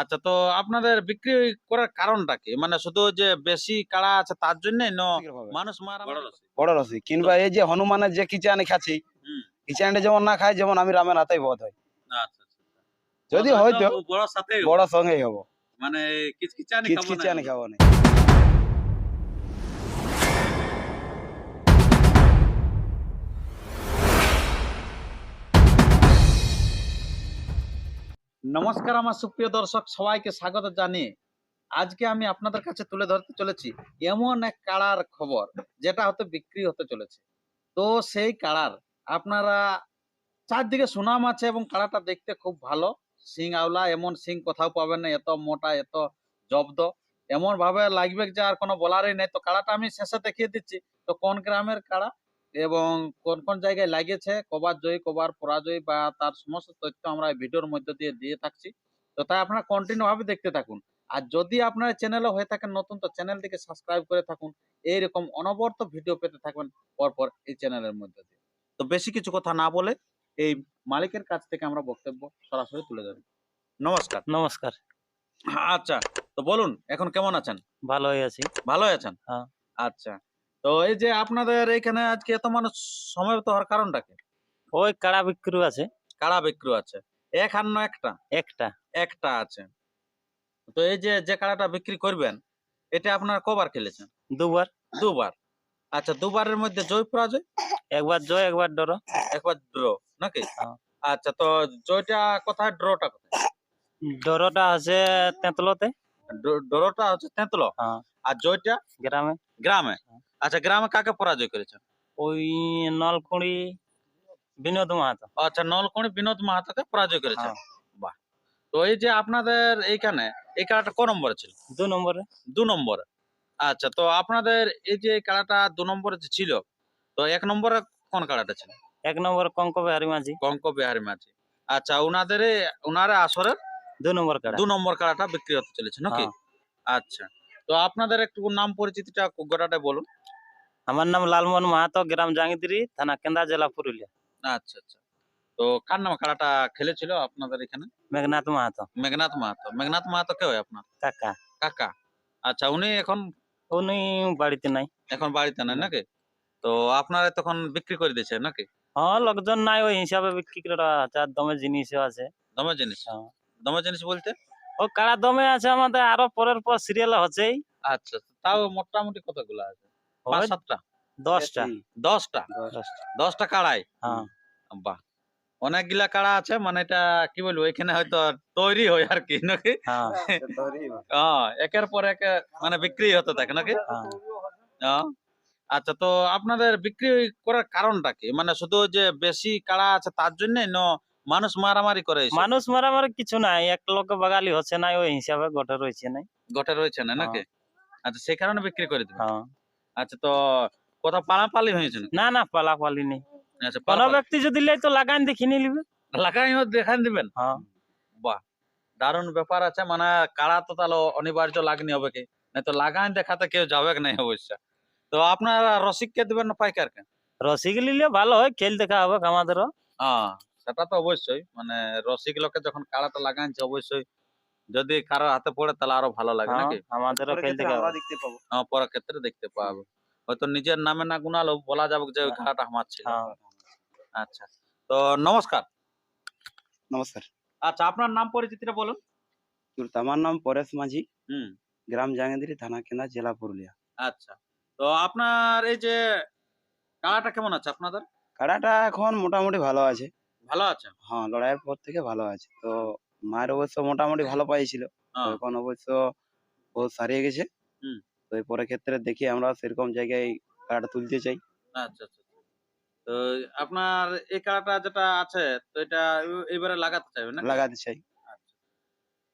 আচ্ছা তো আপনাদের বিক্রি করার কারণটা কি? মানে শুধু যে বেশি কাড়া আছে তার জন্য না মানুষ মারা বড় রসি কিংবা এই যে হনুমানের যে কিচানে খাচ্ছি। কিচানটা যেমন না খায় যেমন আমি রামের হাতেই বোধ হয়। আচ্ছা আচ্ছা যদি হয়তো বড় সাথে বড় সঙ্গেই হব। মানে কিচকিচানি খাব না। নমস্কার আমার সুপ্রিয় দর্শক, সবাইকে স্বাগত জানিয়ে আজকে আমি আপনাদের কাছে তুলে ধরতে চলেছি এমন এক কাড়ার খবর, যেটা হতে বিক্রি হতে চলেছে। তো সেই কাড়ার, আপনারা চারদিকে সুনাম আছে এবং কাড়াটা দেখতে খুব ভালো। সিং আওলা এমন সিং কোথাও পাবেন না, এত মোটা, এত জব্দ। এমন ভাবে লাগবে যে আর কোনো বলারই নেই। তো কাড়াটা আমি শেষে দেখিয়ে দিচ্ছি। তো কোন গ্রামের কাড়া? এবং কোন কোন জায়গায় লাগিয়েছে কবার জয়ী কবার পরাজয়ী বা তার সমস্ত তথ্য আমরা ভিডিওর মধ্যে দিয়ে দিয়ে থাকছি। তো তাই আপনারা কন্টিনিউ ভাবে দেখতে থাকুন। আর যদি আপনার চ্যানেলে হয়ে থাকেন নতুন তো চ্যানেলটিকে সাবস্ক্রাইব করে থাকুন। এইরকম অনবরত ভিডিও পেতে থাকবেন পরপর এই চ্যানেলের মধ্যে দিয়ে। তো বেশি কিছু কথা না বলে এই মালিকের কাছ থেকে আমরা বক্তব্য সরাসরি তুলে ধরি। নমস্কার। নমস্কার। আচ্ছা তো বলুন এখন কেমন আছেন? ভালোই আছি। ভালোই আছেন? হ্যাঁ। আচ্ছা। তো এই যে আপনাদের এখানে আজকে এত মানুষ সমবেত হওয়ার কারণটা কি? ওই কাড়া বিক্রু আছে। কাড়া বিক্রু আছে। এক আর একটা? একটা। একটা আছে। তো এই যে যে কাড়াটা বিক্রি করবেন এটা আপনার কবার খেলেছেন? দুবার। দুবার? আচ্ছা দুবারের মধ্যে জয় পরাজয়? একবার জয় একবার ডর। একবার ড্র নাকি? হ্যাঁ। আচ্ছা তো জয়টা কোথায় ড্রটা কোথায়? ডরটা আছে তেঁতলতে। ড্রটা হচ্ছে তেঁতল? হ্যাঁ। আর জয়টা? গ্রামে। গ্রামে। হ্যাঁ। আচ্ছা গ্রামে কাকে পরাজয় করেছেন ওই নলকুড়ি বিনোদ মাহাতো। আচ্ছা নলকণি বিনোদ মাহাতাকে পরাজয় করেছেন হ্যাঁ। বাহ। তো এই যে আপনাদের এইখানে এই কাড়াটা ক নম্বরে ছিল? দু নম্বরে। দু নম্বরে। আচ্ছা তো আপনাদের এই যে কাড়াটা দু নম্বরে যে ছিল তো এক নম্বরে কোন কাড়াটা ছিল? এক নম্বর কঙ্ক বিহারি মাঝি। কঙ্ক বিহারি মাঝি। আচ্ছা উনাদের ওনারা আসরের দু নম্বর কাড়া দু নম্বর কাড়াটা বিক্রি হতে চলেছে নাকি? হ্যাঁ। আচ্ছা। তো আপনাদের একটু নাম পরিচিতিটা গোটাটা বলুন। আমার নাম লালমোহন মাহাতো গ্রাম জাঙ্গিদিরি থানা কেন্দা জেলা পুরুলিয়া। আচ্ছা আচ্ছা। তো কার নাম কাড়াটা খেলেছিল আপনাদের এখানে? মেঘনাথ মাহাতো। মেঘনাথ মাহাতো। মেঘনাথ মাহাতো কে হয় আপনার? কাকা। কাকা। আচ্ছা উনি এখন? উনি বাড়িতে নাই। এখন বাড়িতে নাই নাকি? তো আপনারা তখন বিক্রি করে দিয়েছে নাকি? হ্যাঁ লোকজন নাই ওই হিসাবে বিক্রি করা দমে জিনিসও আছে। দমে জিনিস? হ্যাঁ। দমে জিনিস বলতে? ও কাড়া দমে আছে আমাদের আরও পরের পর সিরিয়াল হচ্ছেই। আচ্ছা তাও মোটামুটি কতগুলো আছে? পাঁচ সাতটা? দশটা। দশটা? দশটা। কাড়াই? হ্যাঁ। বাহ। অনেকগুলা কাড়া আছে মানে এটা কি বলব এখানে হয়তো তৈরি হয় আর কি নাকি? হ্যাঁ। হ্যাঁ একের পর এক মানে বিক্রি হতে থাকে নাকি? হ্যাঁ। হ্যাঁ। আচ্ছা তো আপনাদের বিক্রি করার কারণটা কি? মানে শুধু যে বেশি কাড়া আছে তার জন্য না মানুষ মারামারি করে মানুষ মারামারি কিছু নাই এক লোক বাগালি হচ্ছে না ওই হিসাবে গোটা রয়েছে নাই। গটে রয়েছে না নাকি? আচ্ছা সেই কারণে বিক্রি করে দিবেন? হ্যাঁ। আচ্ছা তো কোথাও পালাপালি হয়েছে না না পালাপালি নেই। আচ্ছা কোনো ব্যক্তি যদি লাই তো লাগান দেখি নিয়ে নিবে। লাগাই দেখান দিবেন? হ্যাঁ। বাহ দারুণ ব্যাপার আছে মানে কাড়া তো তাহলে অনিবার্য লাগনি হবে কি? না তো লাগান দেখাতে কেউ যাবে নাই অবশ্য তো আপনারা রসিককে দিবেন না পাইকারকে? রসিক নিলে ভালো হয় খেল দেখা হবে আমাদেরও। হ্যাঁ। সেটা তো অবশ্যই। মানে রসিক লোকে যখন কাড়াটা লাগাইছে অবশ্যই যদি কারও হাতে পড়ে তাহলে আরও ভালো লাগে হ্যাঁ, নাকি? আমাদেরও খেল দেখা আমরা দেখতে পাবো। হ্যাঁ, পরের ক্ষেত্রে দেখতে পাবো। হয়তো নিজের নামে না গুনালো বলা যাবে যে ওই কাড়াটা আমার ছিল। হ্যাঁ। আচ্ছা তো নমস্কার। নমস্কার। আচ্ছা আপনার নাম পরিচিতিটা বলুন। আমার নাম পরেশ মাঝি। হুম। গ্রাম জাঙ্গিদিরি থানা কেন্দা জেলা পুরুলিয়া। আচ্ছা তো আপনার এই যে কাড়াটা কেমন আছে আপনাদের? কাড়াটা এখন মোটামুটি ভালো আছে। ভালো আছে? হ্যাঁ লড়াইয়ের পর থেকে ভালো আছে। তো মায়ের অবশ্য মোটামুটি ভালো পাইছিল হ্যাঁ, এখন অবশ্য ও সারিয়ে গেছে। হুম। তো এই পরের ক্ষেত্রে দেখি আমরা সেরকম জায়গায় কাড়াটা তুলতে চাই। আচ্ছা আচ্ছা আচ্ছা। তো আপনার এই কাড়াটা যেটা আছে তো এটা এবারে লাগাতে চাইবেন না লাগাতে চাই।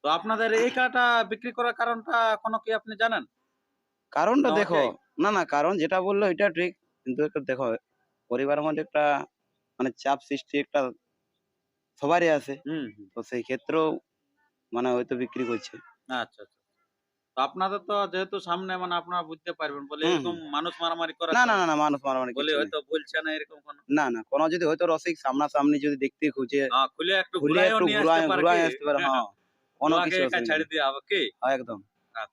তো আপনাদের এই কাড়াটা বিক্রি করার কারণটা কোনো কি আপনি জানেন? কারণটা দেখো না না কারণ যেটা বলল এটা ঠিক। কিন্তু দেখো পরিবারের মধ্যে একটা মানে চাপ সৃষ্টি একটা সবারই আছে। হুম হুম। তো সেই ক্ষেত্রেও মানে হয়তো বিক্রি করছে। আচ্ছা আচ্ছা। তো আপনাদের তো যেহেতু সামনে মানে আপনারা বুঝতে পারবেন বলে হুম, এরকম মানুষ মারামারি করে না না না না মানুষ মারামারি বলে কিছু নেই। হয়তো বলছে না এরকম কোনো? না না কোনো যদি হয়তো রসিক সামনাসামনি যদি দেখতে খুঁজে হ্যাঁ, খুলে একটু খুলে একটু নিয়ে ঘুরায় আসতে পারে ঘুরায় আসতে পারে হ্যাঁ কোনো কিছু একা অসুবিধা ছাড়ি নেই। দিয়ে হবে কি? হ্যাঁ, একদম। আচ্ছা।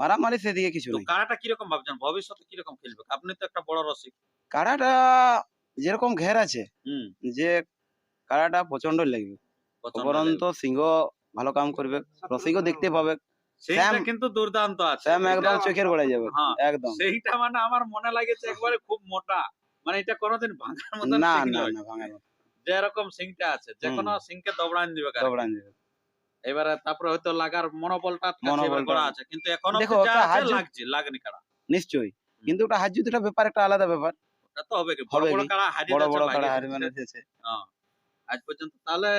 মারামারি সেদিকে কিছু তো নেই। কাড়াটা কীরকম ভাবছেন? ভবিষ্যতে কীরকম খেলবে? আপনি তো একটা বড় রসিক। কাড়াটা যেরকম ঘের আছে হুম। যে কাড়াটা প্রচণ্ড লাগবে। উপরন্ত সিংহ ভালো কাম করবে। রসিকও দেখতে পাবে। সেইটা কিন্তু দুর্দান্ত আছে। শ্যাম একদম চোখের গোড়ায় যাবে। হ্যাঁ একদম। সেইটা মানে আমার মনে লাগেছে একবারে খুব মোটা। মানে এটা কোনোদিন ভাঙার মতন না না না ভাঙার মতো। সিংটা আছে যে কোনো সিংকে দবড়ান দিবে। দৌড়ান যাবে এবারে তারপরে হয়তো লাগার মনোবলটা মনোবলটা- মনোবল করা আছে। কিন্তু এখনও দেখো, লাগছে লাগনি কাড়া নিশ্চয়ই। কিন্তু ওটা জিতের ব্যাপার একটা আলাদা ব্যাপার। ওটা তো হবে কি? বড় বড়? কাড়া বড় বড় কাড়া। হারবে হ্যাঁ, আজ পর্যন্ত। তাহলে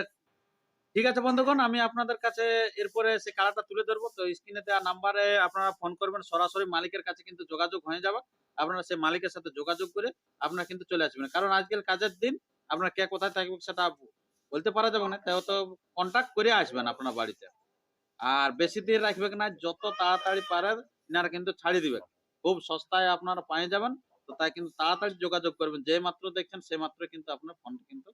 ঠিক আছে বন্ধুগণ, আমি আপনাদের কাছে এরপরে সে কাড়াটা তুলে ধরবো। তো স্ক্রিনে দেওয়া নাম্বারে আপনারা ফোন করবেন। সরাসরি মালিকের কাছে কিন্তু যোগাযোগ হয়ে যাবে। আপনারা সেই মালিকের সাথে যোগাযোগ করে আপনারা কিন্তু চলে আসবেন। কারণ আজকাল কাজের দিন আপনার কে কোথায় থাকবে সেটা বলতে পারা যাবে না। তাই তো কন্ট্যাক্ট করে আসবেন আপনার বাড়িতে। আর বেশি দিন রাখবেন না, যত তাড়াতাড়ি পারেন ইনারা কিন্তু ছাড়ি দিবেন। খুব সস্তায় আপনারা পেয়ে যাবেন, তো তাই কিন্তু তাড়াতাড়ি যোগাযোগ করবেন। যে মাত্র দেখছেন সে মাত্র কিন্তু আপনার ফোন কিন্তু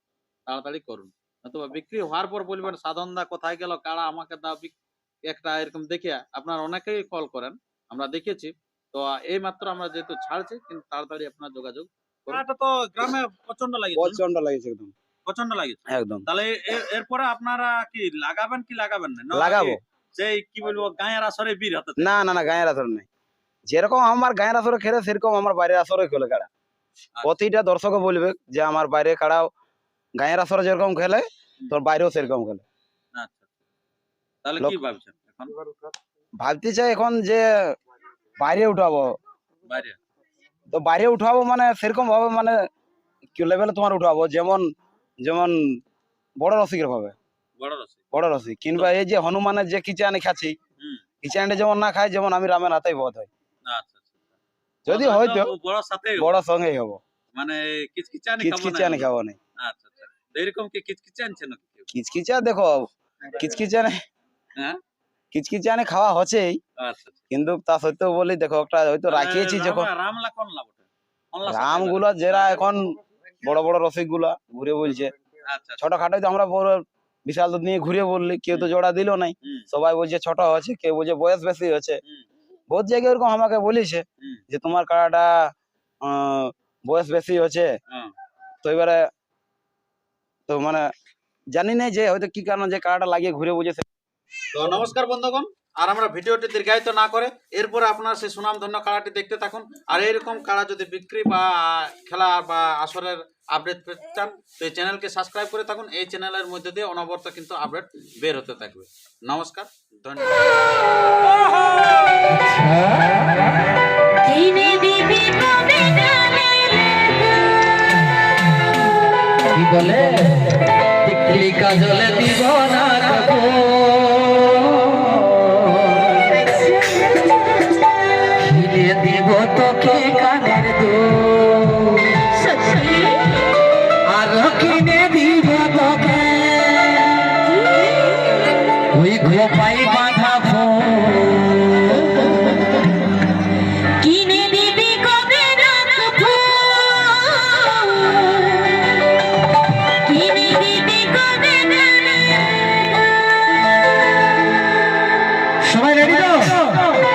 তাড়াতাড়ি করুন। অথবা বিক্রি হওয়ার পর বলবেন সাধন দা কোথায় গেল? কারা আমাকে দাও একটা এরকম দেখিয়া আপনার অনেকেই কল করেন আমরা দেখেছি তো এই মাত্র আমরা যেহেতু ছাড়ছি কিন্তু তাড়াতাড়ি আপনার যোগাযোগ এটা তো গ্রামে প্রচণ্ড লাগে প্রচণ্ড লাগেছে একদম। প্রচণ্ড লাগে একদম। তাহলে এরপরে আপনারা কি লাগাবেন কি লাগাবেন না? লাগাবো। কি সেই কি বলব গায়ের আসরে বীর হতে না না না গায়ের আসর নেই। যেরকম আমার গায়ের আসরে খেলে সেরকম আমার বাইরের আসরে খেলে কাড়া প্রতিটা দর্শকও বলবে যে আমার বাইরে কাড়াও গায়ের আসরে যেরকম খেলে তোর বাইরেও সেরকম খেলে। আচ্ছা। তাহলে কি ভাবছেন এখন? ভাবতে চাই এখন যে বাইরে উঠাবো। বাইরে? তো বাইরে উঠাবো মানে সেরকম ভাবে মানে কি লেভেলে তোমার উঠাবো যেমন যেমন বড় রসিকের ভাবে। বড় রসিক? কিংবা এই যে হনুমানের যে কিচানে খাচ্ছি কিচানটা যেমন না খাই যেমন আমি রামের হাতেই বোধ হয়। আচ্ছা আচ্ছা। যদি হয়তো বড় সাথে বড় সঙ্গেই হব। মানে কিচকিচানি খাব না কিচকিচানে খাব না আচ্ছা আচ্ছা তো এরকম কি কিচকিচানছে নাকি কেউ? কিচকিচা দেখো কিচকিচানে হ্যাঁ কিচকিচানে খাওয়া হচ্ছেই আচ্ছা আচ্ছা। কিন্তু তা সত্ত্বেও বলি দেখো একটা হয়তো রাখিয়েছি তাহলে যখন রাম- রামলা কোন লাভ ওঠে? কোনলা সাথে রাম এবারে? গুলা যারা এখন বড় বড় রসিকগুলা ঘুরে বলছে আচ্ছা। ছোটখাটো তো আমরা বড় বিশাল দুধ নিয়ে ঘুরে বললি কেউ তো জোড়া দিল নাই সবাই বলছে ছোট হচ্ছে কেউ বলছে বয়স বেশি হচ্ছে বহুত জায়গায় ওরকম আমাকে বলেছে যে তোমার কাড়াটা বয়স বেশি হচ্ছে হ্যাঁ। তো এবারে তো মানে জানি না যে হয়তো কি কারণে যে কাড়াটা লাগিয়ে ঘুরে বুঝে তো নমস্কার বন্ধুগণ আর আমরা ভিডিওটি দীর্ঘায়িত না করে এরপরে আপনারা সেই সুনাম ধন্য কাড়াটি দেখতে থাকুন। আর এরকম কাড়া যদি বিক্রি বা খেলা বা আসরের আপডেট পেতে চান তো এই চ্যানেলকে সাবস্ক্রাইব করে থাকুন। এই চ্যানেলের মধ্যে দিয়ে অনবরত কিন্তু আপডেট বের হতে থাকবে। নমস্কার ধন্যবাদ। বলে টিকলি কাজলে দিব না দিব তোকে কানের দো দিব তোকে। ওই খোপাই বাঁধা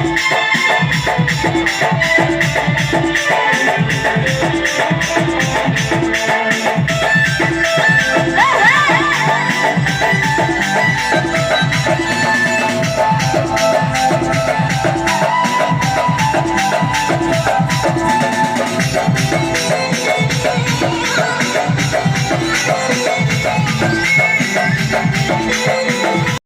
Thank you.